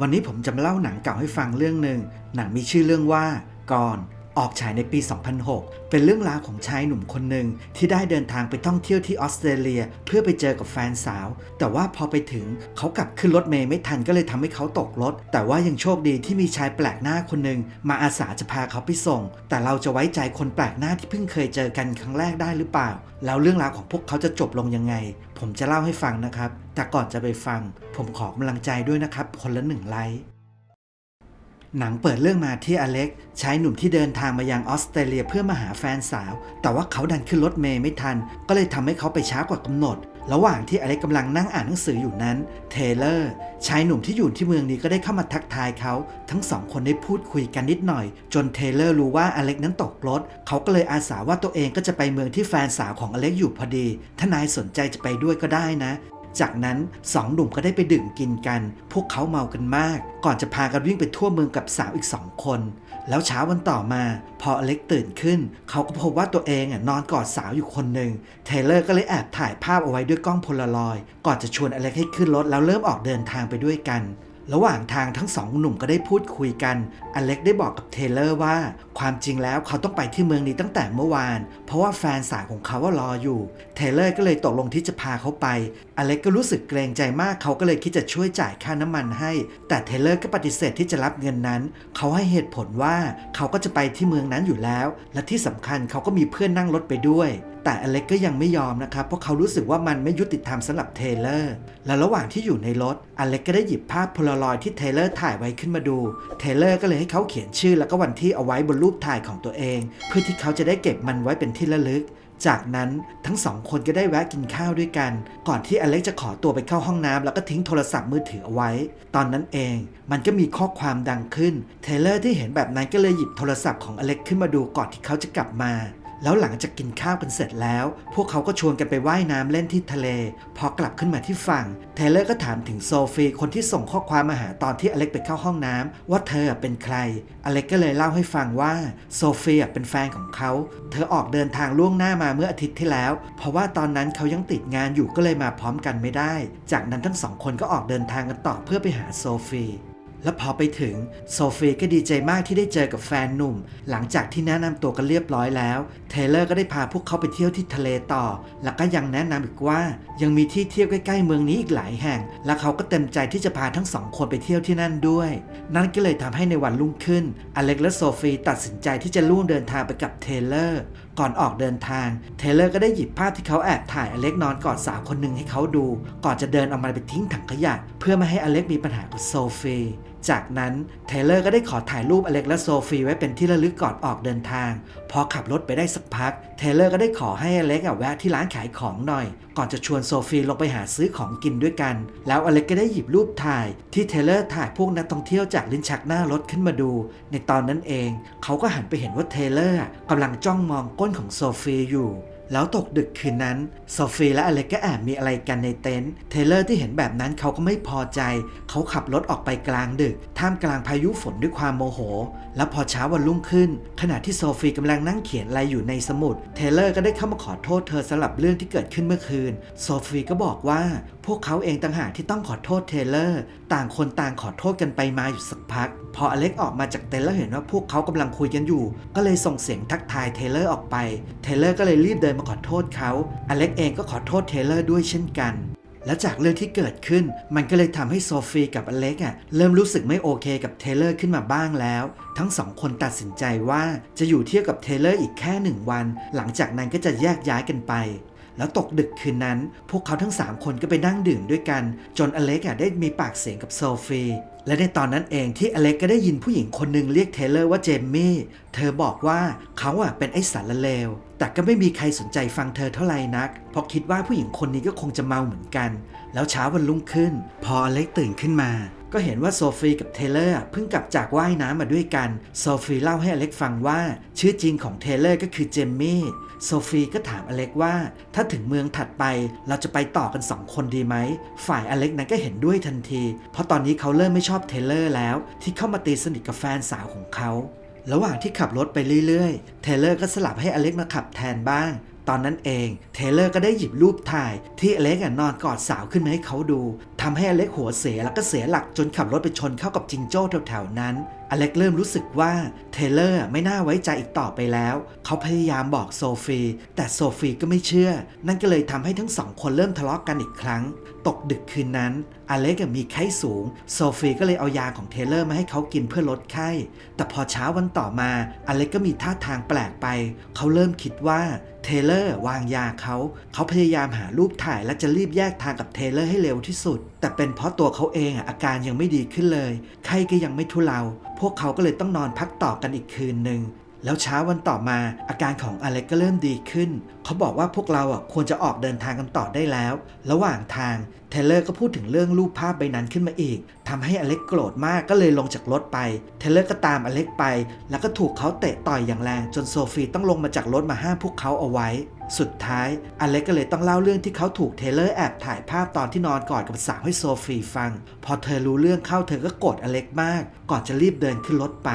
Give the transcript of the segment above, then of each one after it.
วันนี้ผมจะมาเล่าหนังเก่าให้ฟังเรื่องหนึ่งหนังมีชื่อเรื่องว่าก่อน ออกฉายในปี 2006 เป็นเรื่องราวของชายหนุ่มคนหนึ่งที่ได้เดินทางไปท่องเที่ยวที่ออสเตรเลีย เพื่อไปเจอกับแฟนสาว แต่ว่าพอไปถึงเขากลับขึ้นรถเมย์ไม่ทันก็เลยทำให้เขาตกรถ แต่ว่ายังโชคดีที่มีชายแปลกหน้าคนหนึ่งมาอาสาจะพาเขาไปส่ง แต่เราจะไว้ใจคนแปลกหน้าที่เพิ่งเคยเจอกันครั้งแรกได้หรือเปล่า แล้วเรื่องราวของพวกเขาจะจบลงยังไง ผมจะเล่าให้ฟังนะครับ แต่ก่อนจะไปฟัง ผมขอกำลังใจด้วยนะครับคนละหนึ่งไลค์ หนังเปิดเรื่องมาที่อเล็กชายหนุ่มที่เดินทางมายังออสเตรเลียเพื่อมาหาแฟนสาว แต่ว่าเขาดันขึ้นรถเมย์ไม่ทัน ก็เลยทำให้เขาไปช้ากว่ากำหนด ระหว่างที่อเล็กกำลังนั่งอ่านหนังสืออยู่นั้น เทเลอร์ชายหนุ่มที่อยู่ที่เมืองนี้ก็ได้เข้ามาทักทายเขา ทั้งสองคนได้พูดคุยกันนิดหน่อย จนเทเลอร์รู้ว่าอเล็กนั้นตกรถ เขาก็เลยอาสาว่าตัวเองก็จะไปเมืองที่แฟนสาวของอเล็กอยู่พอดี ถ้านายสนใจจะไปด้วยก็ได้นะ จากนั้นสองหนุ่มก็ได้ไปดื่มกินกัน พวกเขาเมากันมาก ก่อนจะพากันวิ่งไปทั่วเมืองกับสาวอีกสองคน แล้วเช้าวันต่อมา พออเล็กตื่นขึ้น เขาก็พบว่าตัวเองนอนกอดสาวอยู่คนหนึ่งเทเลอร์ก็เลยแอบถ่ายภาพเอาไว้ด้วยกล้องโพลารอยด์ก่อนจะชวนอเล็กให้ขึ้นรถแล้วเริ่มออกเดินทางไปด้วยกัน ระหว่างทางทั้งสองหนุ่มก็ได้พูดคุยกัน อเล็กได้บอกกับเทเลอร์ว่า ความจริงแล้วเขาต้องไปที่เมืองนี้ตั้งแต่เมื่อวาน เพราะว่าแฟนสาวของเขาว่ารออยู่ เทเลอร์ก็เลยตกลงที่จะพาเขาไป อเล็กก็รู้สึกเกรงใจมาก เขาก็เลยคิดจะช่วยจ่ายค่าน้ำมันให้ แต่เทเลอร์ก็ปฏิเสธที่จะรับเงินนั้น เขาให้เหตุผลว่าเขาก็จะไปที่เมืองนั้นอยู่แล้ว และที่สำคัญเขาก็มีเพื่อนนั่งรถไปด้วย แต่อเล็กก็ยังไม่ยอมนะครับเพราะเขารู้สึกว่ามันไม่ยุติธรรมสำหรับเทเลอร์ และระหว่างที่อยู่ในรถอเล็กก็ได้หยิบภาพโพลารอยด์ที่เทเลอร์ถ่ายไว้ขึ้นมาดู เทเลอร์ก็เลยให้เขาเขียนชื่อแล้วก็วันที่เอาไว้บนรูปถ่ายของตัวเอง เพื่อที่เขาจะได้เก็บมันไว้เป็นที่ระลึกจากนั้นทั้งสองคนก็ได้แวะกินข้าวด้วยกัน ก่อนที่อเล็กจะขอตัวไปเข้าห้องน้ำแล้วก็ทิ้งโทรศัพท์มือถือเอาไว้ ตอนนั้นเองมันก็มีข้อความดังขึ้น เทเลอร์ที่เห็นแบบนั้นก็เลยหยิบโทรศัพท์ของอเล็กขึ้นมาดูก่อนที่เขาจะกลับมา แล้วหลังจากกินข้าวกันเสร็จแล้ว พวกเขาก็ชวนกันไปว่ายน้ำเล่นที่ทะเล พอกลับขึ้นมาที่ฝั่ง เทเลอร์ก็ถามถึงโซฟีคนที่ส่งข้อความมาหาตอนที่อเล็กไปเข้าห้องน้ำว่าเธอเป็นใคร อเล็กก็เลยเล่าให้ฟังว่าโซฟีเป็นแฟนของเขา เธอออกเดินทางล่วงหน้ามาเมื่ออาทิตย์ที่แล้ว เพราะว่าตอนนั้นเขายังติดงานอยู่ก็เลยมาพร้อมกันไม่ได้ จากนั้นทั้งสองคนก็ออกเดินทางกันต่อเพื่อไปหาโซฟี แล้วพอไปถึงโซฟีก็ดีใจมากที่ได้เจอกับแฟนหนุ่ม หลังจากที่แนะนำตัวกันเรียบร้อยแล้ว เทเลอร์ก็ได้พาพวกเขาไปเที่ยวที่ทะเลต่อ แล้วก็ยังแนะนำอีกว่า ยังมีที่เที่ยวใกล้ๆเมืองนี้อีกหลายแห่ง และเขาก็เต็มใจที่จะพาทั้งสองคนไปเที่ยวที่นั่นด้วย นั่นก็เลยทำให้ในวันรุ่งขึ้น อเล็กและโซฟีตัดสินใจที่จะร่วมเดินทางไปกับเทเลอร์ก่อนออกเดินทาง เทเลอร์ก็ได้หยิบภาพที่เขาแอบถ่ายอเล็กนอนกอดสาวคนหนึ่งให้เขาดู ก่อนจะเดินเอามันไปทิ้งถังขยะ เพื่อไม่ให้อเล็กมีปัญหากับโซฟี จากนั้นเทเลอร์ก็ได้ขอถ่ายรูปอเล็กและโซฟีไว้เป็นที่ระลึกก่อนออกเดินทาง พอขับรถไปได้สักพัก เทเลอร์ก็ได้ขอให้อเล็กแวะที่ร้านขายของหน่อย ก่อนจะชวนโซฟีลงไปหาซื้อของกินด้วยกัน แล้วอเล็กก็ได้หยิบรูปถ่าย ที่เทเลอร์ถ่ายพวกนักท่องเที่ยวจากลิ้นชักหน้ารถขึ้นมาดู ในตอนนั้นเอง เขาก็หันไปเห็นว่าเทเลอร์กำลังจ้องมองก้นของโซฟีอยู่ แล้วตกดึกคืนนั้นโซฟีและอเล็กก็แอบมีอะไรกันในเต็นท์เทเลอร์ที่เห็นแบบนั้นเขาก็ไม่พอใจ เขาขับรถออกไปกลางดึก ท่ามกลางพายุฝนด้วยความโมโห แล้วพอเช้าวันรุ่งขึ้น ขณะที่โซฟีกำลังนั่งเขียนอะไรอยู่ในสมุด เทเลอร์ก็ได้เข้ามาขอโทษเธอสำหรับเรื่องที่เกิดขึ้นเมื่อคืน โซฟีก็บอกว่า พวกเขาเองต่างหากที่ต้องขอโทษเทเลอร์ ต่างคนต่างขอโทษกันไปมาอยู่สักพัก พออเล็กออกมาจากเต็นท์แล้วเห็นว่าพวกเขากำลังคุยกันอยู่ ก็เลยส่งเสียงทักทายเทเลอร์ออกไป เทเลอร์ก็เลยรีบเดินมาขอโทษเขา อเล็กเองก็ขอโทษเทเลอร์ด้วยเช่นกันและจากเรื่องที่เกิดขึ้น มันก็เลยทำให้โซฟีกับอเล็กอะเริ่มรู้สึกไม่โอเคกับเทเลอร์ขึ้นมาบ้างแล้ว ทั้งสองคนตัดสินใจว่าจะอยู่เที่ยวกับเทเลอร์อีกแค่หนึ่งวัน หลังจากนั้นก็จะแยกย้ายกันไป แล้วตกดึกคืนนั้น พวกเขาทั้ง 3 คนก็ไปนั่งดื่มด้วยกัน จนอเล็กอะได้มีปากเสียงกับโซฟีและในตอนนั้นเองที่อเล็กก็ได้ยินผู้หญิงคนหนึ่งเรียกเทเลอร์ว่าเจมมี่ เธอบอกว่าเขาอะเป็นไอ้สารเลว แต่ก็ไม่มีใครสนใจฟังเธอเท่าไหร่นัก เพราะคิดว่าผู้หญิงคนนี้ก็คงจะเมาเหมือนกัน แล้วเช้าวันรุ่งขึ้น พออเล็กตื่นขึ้นมา ก็เห็นว่าโซฟีกับเทเลอร์เพิ่งกลับจากว่ายน้ำมาด้วยกัน โซฟีเล่าให้อเล็กฟังว่า ชื่อจริงของเทเลอร์ก็คือเจมมี่ โซฟีก็ถามอเล็กว่า ถ้าถึงเมืองถัดไปเราจะไปต่อกันสองคนดีไหม ฝ่ายอเล็กนั้นก็เห็นด้วยทันที เพราะตอนนี้เขาเริ่มไม่ชอบเทเลอร์แล้ว ที่เข้ามาตีสนิทกับแฟนสาวของเขา ระหว่างที่ขับรถไปเรื่อยๆ เทเลอร์ก็สลับให้อเล็กมาขับแทนบ้าง ตอนนั้นเอง เทเลอร์ก็ได้หยิบรูปถ่าย ที่อเล็กนอนกอดสาวขึ้นมาให้เขาดูทำให้อเล็กหัวเสียแล้วก็เสียหลักจนขับรถไปชนเข้ากับจิงโจ้แถวๆนั้น อเล็กเริ่มรู้สึกว่าเทเลอร์ไม่น่าไว้ใจอีกต่อไปแล้ว เขาพยายามบอกโซฟีแต่โซฟีก็ไม่เชื่อ นั่นก็เลยทำให้ทั้งสองคนเริ่มทะเลาะกกันอีกครั้ง ตกดึกคืนนั้น อเล็กมีไข้สูง โซฟีก็เลยเอายาของเทเลอร์มาให้เขากินเพื่อลดไข้ แต่พอเช้าวันต่อมา อเล็กก็มีท่าทางแปลกไป เขาเริ่มคิดว่าเทเลอร์วางยาเขา เขาพยายามหารูปถ่ายและจะรีบแยกทางกับเทเลอร์ให้เร็วที่สุด แต่เป็นเพราะตัวเขาเองอาการยังไม่ดีขึ้นเลย ไข้ก็ยังไม่ทุเลา พวกเขาก็เลยต้องนอนพักต่อกันอีกคืนหนึ่งแล้วเช้าวันต่อมาอาการของอเล็กก็เริ่มดีขึ้น เขาบอกว่าพวกเราอะควรจะออกเดินทางกันต่อได้แล้ว ระหว่างทางเทเลอร์ก็พูดถึงเรื่องรูปภาพใบนั้นขึ้นมาอีกทำให้อเล็กโกรธมากก็เลยลงจากรถไป เทเลอร์ก็ตามอเล็กไป แล้วก็ถูกเขาเตะต่อยอย่างแรง จนโซฟีต้องลงมาจากรถมาห้ามพวกเขาเอาไว้ สุดท้ายอเล็กก็เลยต้องเล่าเรื่องที่เขาถูกเทเลอร์แอบถ่ายภาพตอนที่นอนกอดกับสาวให้โซฟีฟัง พอเธอรู้เรื่องเข้าเธอก็โกรธอเล็กมาก ก่อนจะรีบเดินขึ้นรถไป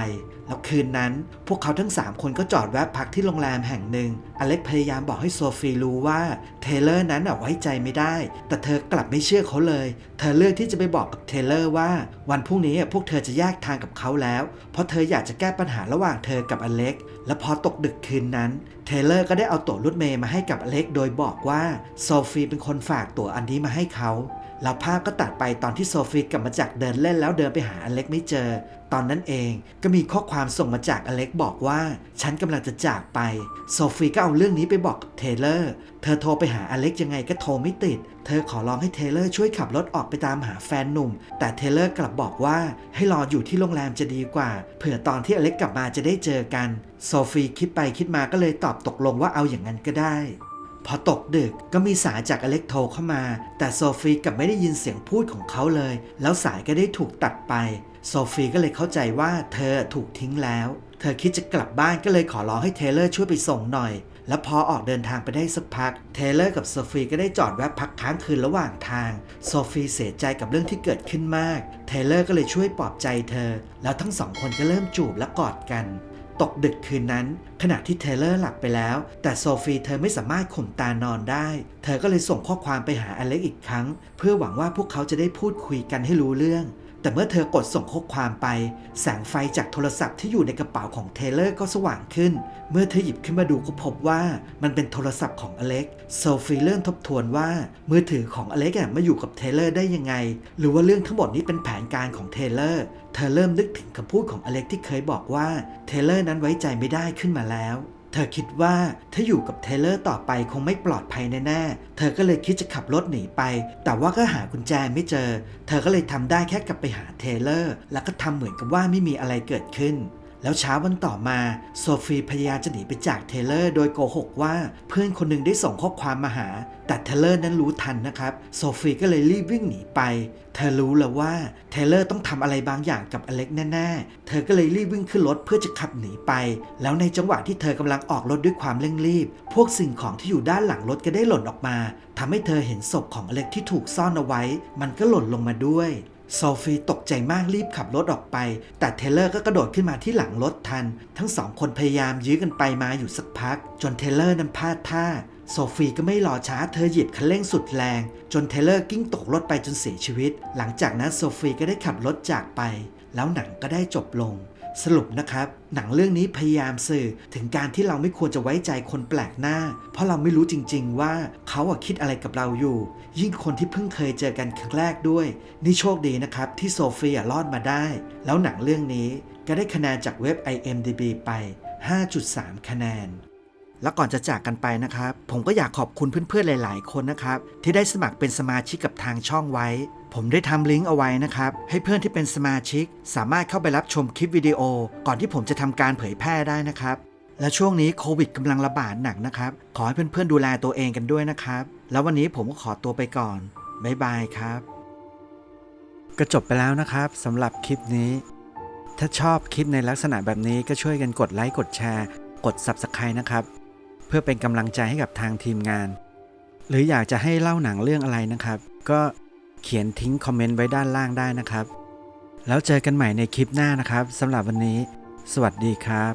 แล้วคืนนั้น พวกเขาทั้ง 3 คนก็จอดแวะพักที่โรงแรมแห่งหนึ่ง อเล็กพยายามบอกให้โซฟีรู้ว่าเทเลอร์นั้นไว้ใจไม่ได้ แต่เธอกลับไม่เชื่อเขาเลย เธอเลือกที่จะไปบอกกับเทเลอร์ว่า วันพรุ่งนี้พวกเธอจะแยกทางกับเขาแล้ว เพราะเธออยากจะแก้ปัญหาระหว่างเธอกับอเล็ก และพอตกดึกคืนนั้น เทเลอร์ก็ได้เอาตั๋วรถเมย์มาให้กับอเล็ก โดยบอกว่าโซฟีเป็นคนฝากตั๋วอันนี้มาให้เขา แล้วภาพก็ตัดไปตอนที่โซฟีกลับมาจากเดินเล่นแล้วเดินไปหาอเล็กไม่เจอ ตอนนั้นเองก็มีข้อความส่งมาจากอเล็กบอกว่า ฉันกำลังจะจากไป โซฟีก็เอาเรื่องนี้ไปบอกกับเทเลอร์ เธอโทรไปหาอเล็กยังไงก็โทรไม่ติด เธอขอร้องให้เทเลอร์ช่วยขับรถออกไปตามหาแฟนหนุ่ม แต่เทเลอร์กลับบอกว่าให้รออยู่ที่โรงแรมจะดีกว่า เผื่อตอนที่อเล็กกลับมาจะได้เจอกัน โซฟีคิดไปคิดมาก็เลยตอบตกลงว่าเอาอย่างนั้นก็ได้ พอตกดึกก็มีสายจากอเล็กโทรเข้ามา แต่โซฟีกับไม่ได้ยินเสียงพูดของเขาเลย แล้วสายก็ได้ถูกตัดไป โซฟีก็เลยเข้าใจว่าเธอถูกทิ้งแล้ว เธอคิดจะกลับบ้านก็เลยขอร้องให้เทเลอร์ช่วยไปส่งหน่อย แล้วพอออกเดินทางไปได้สักพัก เทเลอร์กับโซฟีก็ได้จอดแวะพักค้างคืนระหว่างทาง โซฟีเสียใจกับเรื่องที่เกิดขึ้นมาก เทเลอร์ก็เลยช่วยปลอบใจเธอ แล้วทั้งสองคนก็เริ่มจูบและกอดกัน ตกดึกคืนนั้น ขณะที่เทเลอร์หลับไปแล้ว แต่โซฟีเธอไม่สามารถข่มตานอนได้ เธอก็เลยส่งข้อความไปหาอเล็กอีกครั้ง เพื่อหวังว่าพวกเขาจะได้พูดคุยกันให้รู้เรื่อง แต่เมื่อเธอกดส่งข้อความไป แสงไฟจากโทรศัพท์ที่อยู่ในกระเป๋าของเทเลอร์ก็สว่างขึ้น เมื่อเธอหยิบขึ้นมาดูก็พบว่ามันเป็นโทรศัพท์ของอเล็กโซฟีเริ่มทบทวนว่า มือถือของอเล็กมาอยู่กับเทเลอร์ได้ยังไง หรือว่าเรื่องทั้งหมดนี้เป็นแผนการของเทเลอร์ เธอเริ่มนึกถึงคำพูดของอเล็กที่เคยบอกว่าเทเลอร์นั้นไว้ใจไม่ได้ขึ้นมาแล้ว เธอคิดว่าถ้าอยู่กับเทเลอร์ต่อไปคงไม่ปลอดภัยแน่ๆ เธอก็เลยคิดจะขับรถหนีไป แต่ว่าก็หากุญแจไม่เจอ เธอก็เลยทำได้แค่กลับไปหาเทเลอร์ แล้วก็ทำเหมือนกับว่าไม่มีอะไรเกิดขึ้น แล้วเช้าวันต่อมา โซฟีพยายามจะหนีไปจากเทเลอร์ โดยโกหกว่าเพื่อนคนหนึ่งได้ส่งข้อความมาหา แต่เทเลอร์นั้นรู้ทันนะครับ โซฟีก็เลยรีบวิ่งหนีไป เธอรู้แล้วว่าเทเลอร์ต้องทำอะไรบางอย่างกับอเล็กแน่ๆ เธอก็เลยรีบวิ่งขึ้นรถเพื่อจะขับหนีไป แล้วในจังหวะที่เธอกำลังออกรถด้วยความเร่งรีบ พวกสิ่งของที่อยู่ด้านหลังรถก็ได้หล่นออกมาทำให้เธอเห็นศพของอเล็กที่ถูกซ่อนเอาไว้ มันก็หล่นลงมาด้วย โซฟีตกใจมากรีบขับรถออกไป แต่เทเลอร์ก็กระโดดขึ้นมาที่หลังรถทัน ทั้งสองคนพยายามยื้อกันไปมาอยู่สักพัก จนเทเลอร์นั้นพลาดท่าโซฟีก็ไม่รอช้าเธอเหยียบคันเร่งสุดแรง จนเทเลอร์กิ้งตกรถไปจนเสียชีวิต หลังจากนั้นโซฟีก็ได้ขับรถจากไป แล้วหนังก็ได้จบลง สรุปนะครับ หนังเรื่องนี้พยายามสื่อถึงการที่เราไม่ควรจะไว้ใจคนแปลกหน้า เพราะเราไม่รู้จริง ๆ ว่าเขาอะคิดอะไรกับเราอยู่ ยิ่งคนที่เพิ่งเคยเจอกันครั้งแรกด้วย นี่โชคดีนะครับ ที่โซเฟียรอดมาได้ แล้วหนังเรื่องนี้ก็ได้คะแนนจากเว็บ IMDB ไป 5.3 คะแนนแล้วก่อนจะจากกันไปนะครับ ผมก็อยากขอบคุณเพื่อนๆหลาย ๆ คนนะครับ ที่ได้สมัครเป็นสมาชิกกับทางช่องไว้ ผมได้ทำลิงก์เอาไว้นะครับ ให้เพื่อนที่เป็นสมาชิก สามารถเข้าไปรับชมคลิปวิดีโอ ก่อนที่ผมจะทำการเผยแพร่ได้นะครับ และช่วงนี้โควิดกำลังระบาดหนักนะครับ ขอให้เพื่อนๆดูแลตัวเองกันด้วยนะครับ แล้ววันนี้ผมก็ขอตัวไปก่อน บ๊ายบายครับ ก็จบไปแล้วนะครับสำหรับคลิปนี้ ถ้าชอบคลิปในลักษณะแบบนี้ก็ช่วยกันกดไลค์กดแชร์ กด Subscribe นะครับ เพื่อเป็นกำลังใจให้กับทางทีมงาน หรืออยากจะให้เล่าหนังเรื่องอะไรนะครับ ก็ เขียนทิ้งคอมเมนต์ไว้ด้านล่างได้นะครับ แล้วเจอกันใหม่ในคลิปหน้านะครับสำหรับวันนี้ สวัสดีครับ